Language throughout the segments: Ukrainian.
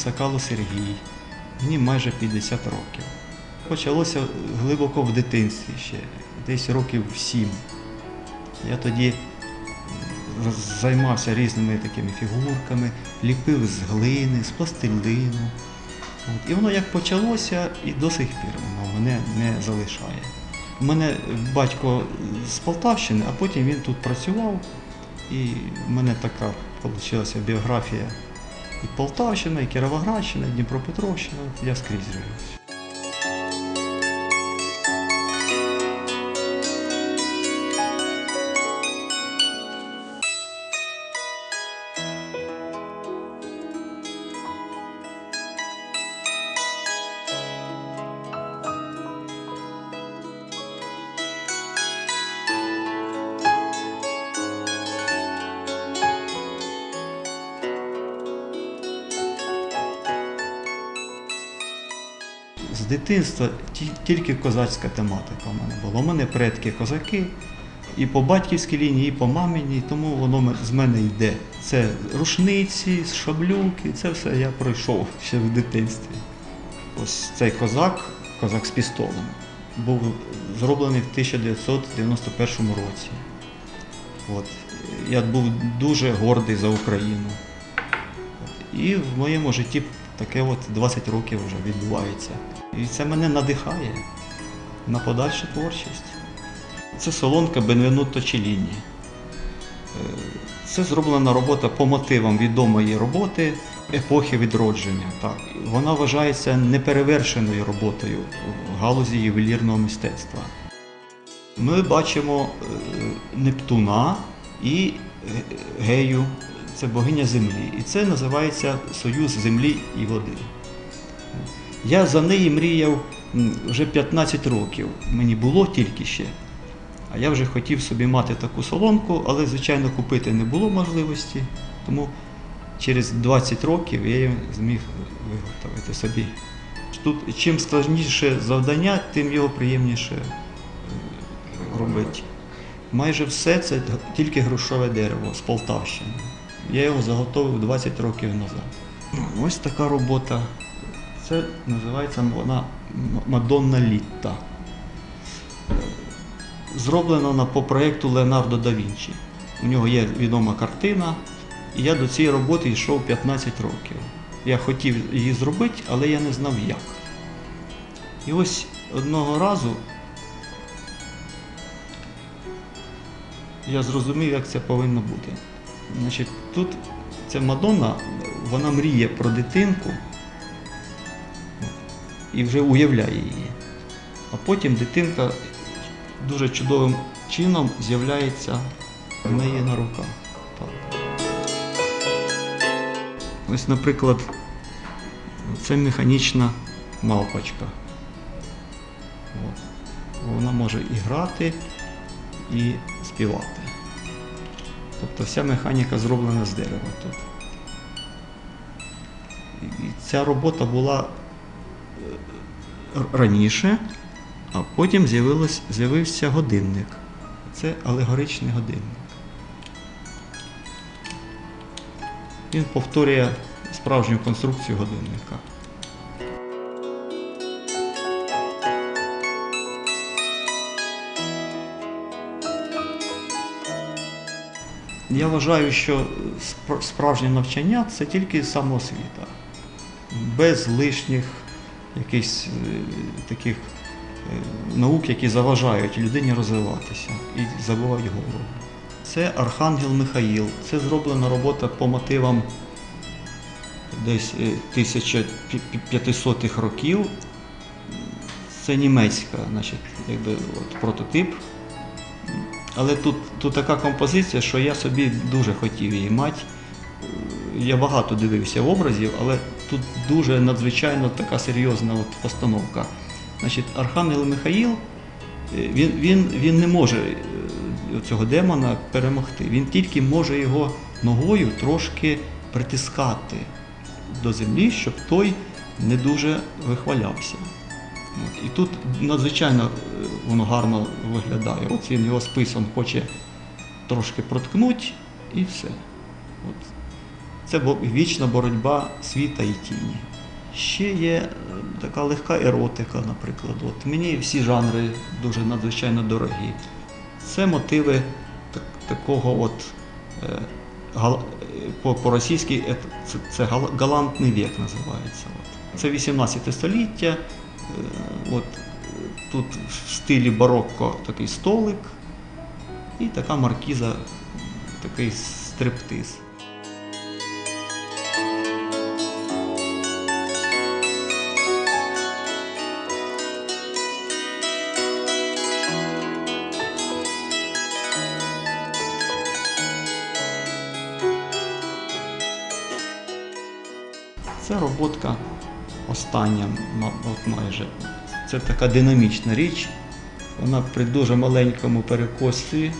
Сакало Сергій. Мені майже 50 років. Почалося глибоко в дитинстві ще, десь років 7. Я тоді займався різними такими фігурками, ліпив з глини, з пластилину. От. І воно як почалося і до сих пір воно мене не залишає. У мене батько з Полтавщини, а потім він тут працював. І в мене така вийшла біографія і Полтавщина, і Кіровоградщина, і Дніпропетровщина. Я скрізь живу. З дитинства тільки козацька тематика в мене була. У мене предки козаки і по батьківській лінії, і по маминій, тому воно з мене йде. Це рушниці, шаблюки, це все я пройшов ще в дитинстві. Ось цей козак, козак з пістолем, був зроблений в 1991 році. От. Я був дуже гордий за Україну. І в моєму житті таке от 20 років вже відбувається. І це мене надихає на подальшу творчість. Це солонка Бенвенуто Челіні. Е, Це зроблена робота по мотивам відомої роботи епохи відродження. Так. Вона вважається неперевершеною роботою в галузі ювелірного мистецтва. Ми бачимо е, Нептуна і Гею, це богиня землі. І це називається Союз землі і води. Я за неї мріяв вже 15 років. Мені було тільки ще. А я вже хотів собі мати таку солонку, але, звичайно, купити не було можливості. Тому через 20 років я її зміг виготовити собі. Тут чим складніше завдання, тим його приємніше е, робити. Майже все це тільки грушове дерево з Полтавщини. Я його заготовив 20 років назад. Ось така робота. Це називається вона Мадонна Літта. Зроблена вона по проєкту Леонардо да Вінчі. У нього є відома картина, і я до цієї роботи йшов 15 років. Я хотів її зробити, але я не знав як. І ось одного разу я зрозумів, як це повинно бути. Значить, тут ця Мадонна, вона мріє про дитинку і вже уявляє її. А потім дитинка дуже чудовим чином з'являється в неї на руках. Так. Ось, наприклад, це механічна мавпочка. От. Вона може і грати, і співати. Тобто вся механіка зроблена з дерева тут. І ця робота була е, раніше, а потім з'явився годинник. Це алегоричний годинник. Він повторює справжню конструкцію годинника. Я вважаю, що справжнє навчання це тільки самоосвіта. Без лишніх якихось е, таких е, наук, які заважають людині розвиватися і забувають голову. Це Архангел Михаїл. Це зроблена робота по мотивам десь е, 1500-х років. Це німецька, значить, якби от прототип. Але тут, тут така композиція, що я собі дуже хотів її мати. Я багато дивився образів, але тут дуже надзвичайно така серйозна от постановка. Значить, Архангел Михаїл, е, він, він, він не може е, цього демона перемогти. Він тільки може його ногою трошки притискати до землі, щоб той не дуже вихвалявся. І тут надзвичайно е, воно гарно виглядає. От він його списом хоче трошки проткнути і все. От. Це вічна боротьба світа і тіні. Ще є е, така легка еротика, наприклад. От мені всі жанри дуже надзвичайно дорогі. Це мотиви так- такого от. е, е, по- По-російськи е, це, це галантний вік називається. От. Це 18 століття. Е, От, тут в стилі барокко такий столик і така маркіза, такий стриптиз. Це роботка остання, от майже. Це така динамічна річ. Вона при дуже маленькому перекосі.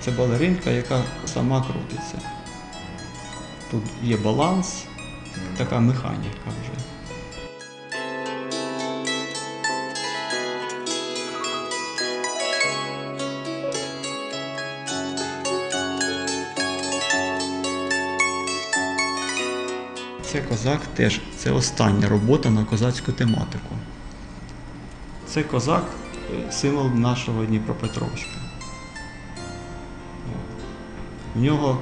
Це балеринка, яка сама крутиться. Тут є баланс, така механіка вже. Це козак теж, це остання робота на козацьку тематику. Це козак е, символ нашого Дніпропетровська. В нього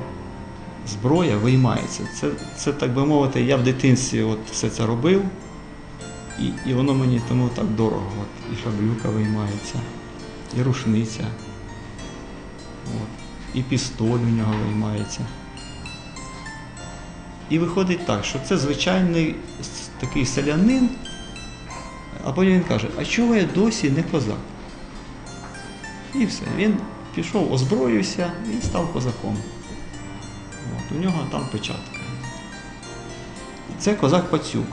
зброя виймається. Це, це, так би мовити, я в дитинстві от все це робив, і, і воно мені тому так дорого. От. І шаблюка виймається, і рушниця, от. і пістоль у нього виймається. І виходить так, що це звичайний такий селянин, а потім він каже, а чого я досі не козак? І все. Він пішов, озброївся і став козаком. От, у нього там печатка. Це козак Пацюк.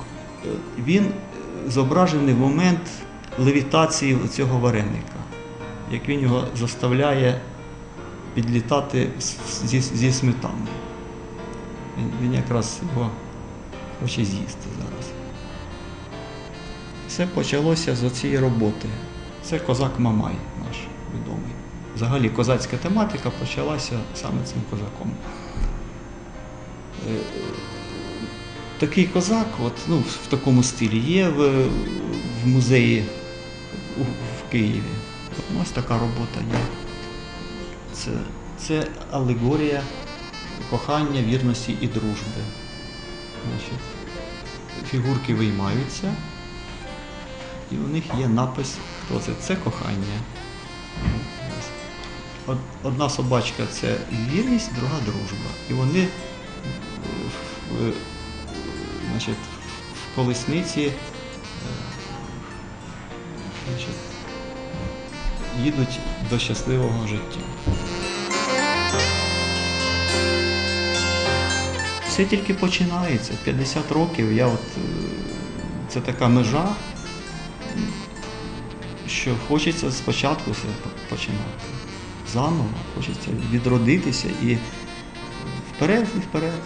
Він зображений в момент левітації цього вареника, як він його заставляє підлітати зі, зі сметаною. Він, якраз його хоче з'їсти зараз. Все почалося з цієї роботи. Це козак Мамай наш відомий. Взагалі козацька тематика почалася саме цим козаком. Е, Такий козак, от, ну, в такому стилі, є в, в музеї у- в Києві. От, ось така робота є. Це, це алегорія кохання, вірності і дружби. Значить, фігурки виймаються, і у них є напис, хто це? Це кохання. Одна собачка це вірність, друга дружба. І вони е, в- значить, в колесниці е, значить, їдуть до щасливого життя. Все тільки починається. 50 років я от, е, це така межа, що хочеться спочатку все починати. Заново, хочеться відродитися і вперед і вперед.